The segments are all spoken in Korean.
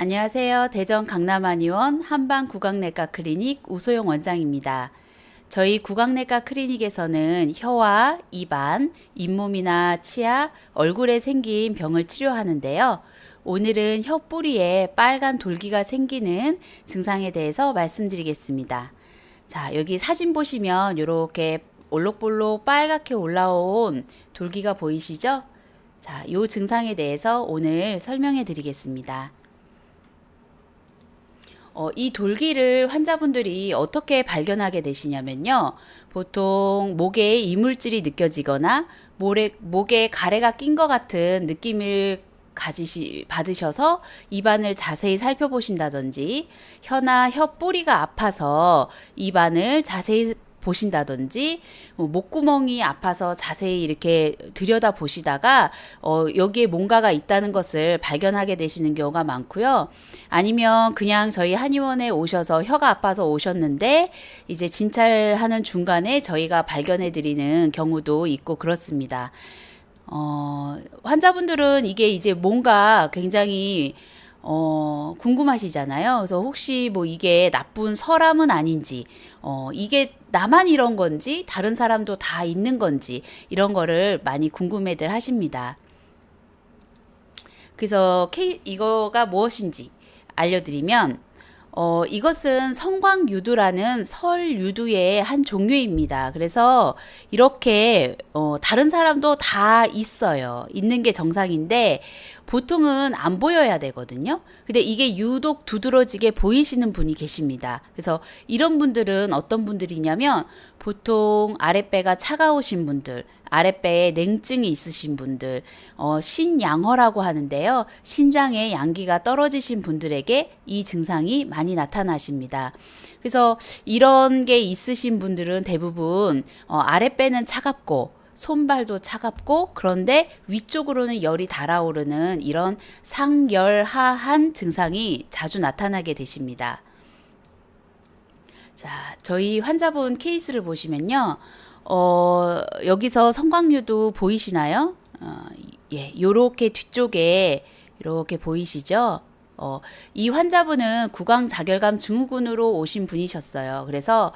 안녕하세요. 대전 강남한의원 한방구강내과 클리닉 우소영 원장입니다. 저희 구강내과 클리닉에서는 혀와 입안, 잇몸이나 치아, 얼굴에 생긴 병을 치료하는데요. 오늘은 혀 뿌리에 빨간 돌기가 생기는 증상에 대해서 말씀드리겠습니다. 자, 여기 사진 보시면 이렇게 올록볼록 빨갛게 올라온 돌기가 보이시죠? 자, 요 증상에 대해서 오늘 설명해 드리겠습니다. 어, 이 돌기를 환자분들이 어떻게 발견하게 되시냐면요. 보통 목에 이물질이 느껴지거나 모래, 목에 가래가 낀 것 같은 느낌을 가지시, 받으셔서 입안을 자세히 살펴보신다든지 혀나 혀 뿌리가 아파서 입안을 자세히 보신다든지 뭐 목구멍이 아파서 자세히 이렇게 들여다 보시다가 어, 여기에 뭔가가 있다는 것을 발견하게 되시는 경우가 많고요. 아니면 그냥 저희 한의원에 오셔서 혀가 아파서 오셨는데 이제 진찰하는 중간에 저희가 발견해 드리는 경우도 있고 그렇습니다. 어, 환자분들은 이게 이제 뭔가 굉장히 어, 궁금하시잖아요. 그래서 혹시 뭐 이게 나쁜 서람은 아닌지, 어, 이게 나만 이런 건지, 다른 사람도 다 있는 건지, 이런 거를 많이 궁금해들 하십니다. 그래서 케이, 이거가 무엇인지 알려드리면, 어, 이것은 성광유두라는 설유두의 한 종류입니다. 그래서 이렇게, 어, 다른 사람도 다 있어요. 있는 게 정상인데, 보통은 안 보여야 되거든요. 근데 이게 유독 두드러지게 보이시는 분이 계십니다. 그래서 이런 분들은 어떤 분들이냐면 보통 아랫배가 차가우신 분들, 아랫배에 냉증이 있으신 분들, 어, 신양허라고 하는데요. 신장에 양기가 떨어지신 분들에게 이 증상이 많이 나타나십니다. 그래서 이런 게 있으신 분들은 대부분 어, 아랫배는 차갑고 손발도 차갑고 그런데 위쪽으로는 열이 달아오르는 이런 상열하한 증상이 자주 나타나게 되십니다. 자, 저희 환자분 케이스를 보시면요. 어, 여기서 성광류도 보이시나요? 어, 예, 요렇게 뒤쪽에 이렇게 보이시죠? 어, 이 환자분은 구강 자결감 증후군으로 오신 분이셨어요. 그래서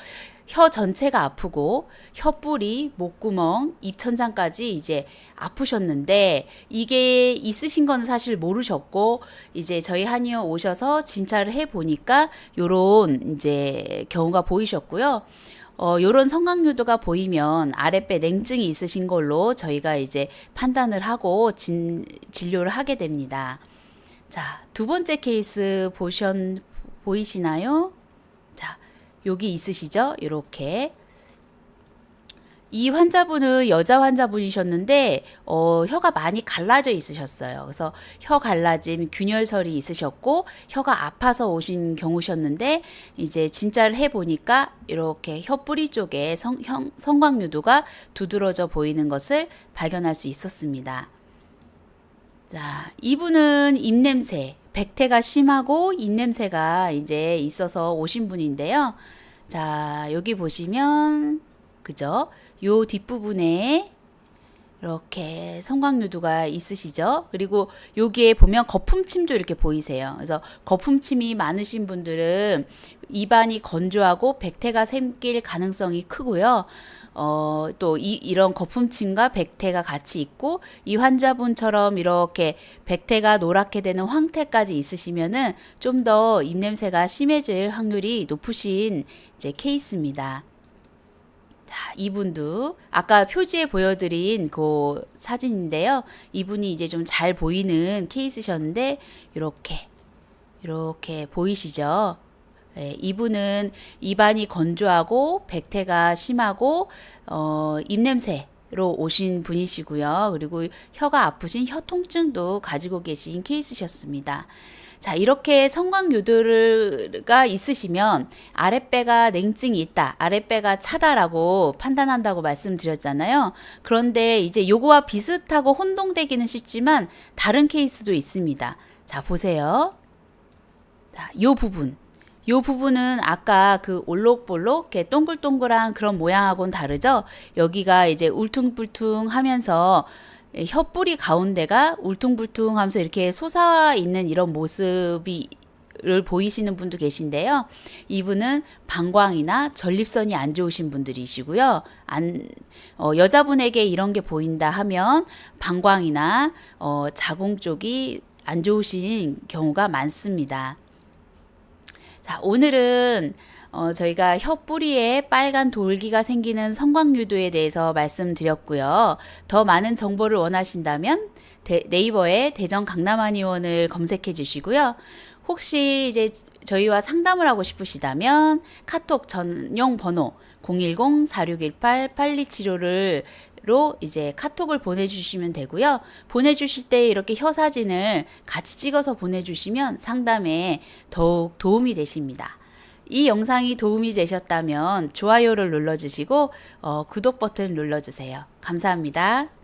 혀 전체가 아프고 혀뿌리, 목구멍, 입천장까지 이제 아프셨는데 이게 있으신 건 사실 모르셨고 이제 저희 한의원 오셔서 진찰을 해 보니까 요런 이제 경우가 보이셨고요. 어, 요런 성강유도가 보이면 아랫배 냉증이 있으신 걸로 저희가 이제 판단을 하고 진, 진료를 하게 됩니다. 자, 두 번째 케이스 보셨, 보이시나요? 자, 여기 있으시죠? 이렇게. 이 환자분은 여자 환자분이셨는데 어, 혀가 많이 갈라져 있으셨어요. 그래서 혀 갈라짐, 균열설이 있으셨고 혀가 아파서 오신 경우셨는데 이제 진짜를 해 보니까 이렇게 혀 뿌리 쪽에 성, 형, 성광유도가 두드러져 보이는 것을 발견할 수 있었습니다. 자, 이분은 입냄새, 백태가 심하고 입냄새가 이제 있어서 오신 분인데요. 자, 여기 보시면 그죠? 요 뒷부분에 이렇게 성광유두가 있으시죠? 그리고 여기에 보면 거품침도 이렇게 보이세요. 그래서 거품침이 많으신 분들은 입안이 건조하고 백태가 생길 가능성이 크고요. 어, 또 이, 이런 거품침과 백태가 같이 있고 이 환자분처럼 이렇게 백태가 노랗게 되는 황태까지 있으시면은 좀 더 입냄새가 심해질 확률이 높으신 이제 케이스입니다. 자, 이분도 아까 표지에 보여드린 그 사진인데요. 이분이 이제 좀 잘 보이는 케이스셨는데 이렇게 이렇게 보이시죠? 네, 이분은 입안이 건조하고 백태가 심하고 어, 입냄새 로 오신 분이시고요. 그리고 혀가 아프신 혀 통증도 가지고 계신 케이스셨습니다. 자, 이렇게 성광유두가 있으시면 아랫배가 냉증이 있다, 아랫배가 차다라고 판단한다고 말씀드렸잖아요. 그런데 이제 요거와 비슷하고 혼동되기는 쉽지만 다른 케이스도 있습니다. 자, 보세요. 자, 요 부분. 요 부분은 아까 그 올록볼록 이렇게 동글동글한 그런 모양하고는 다르죠. 여기가 이제 울퉁불퉁 하면서 예, 혀뿌리 가운데가 울퉁불퉁 하면서 이렇게 솟아 있는 이런 모습이 를 보이시는 분도 계신데요. 이분은 방광이나 전립선이 안 좋으신 분들이시고요. 안, 어, 여자분에게 이런 게 보인다 하면 방광이나 어, 자궁 쪽이 안 좋으신 경우가 많습니다. 자, 오늘은 어, 저희가 혀 뿌리에 빨간 돌기가 생기는 성광유도에 대해서 말씀드렸고요. 더 많은 정보를 원하신다면 데- 네이버에 대전 강남한의원을 검색해 주시고요. 혹시 이제 저희와 상담을 하고 싶으시다면 카톡 전용 번호 010-4618-8275를 로 이제 카톡을 보내주시면 되고요. 보내주실 때 이렇게 혀 사진을 같이 찍어서 보내주시면 상담에 더욱 도움이 되십니다. 이 영상이 도움이 되셨다면 좋아요를 눌러주시고 어, 구독 버튼 눌러주세요. 감사합니다.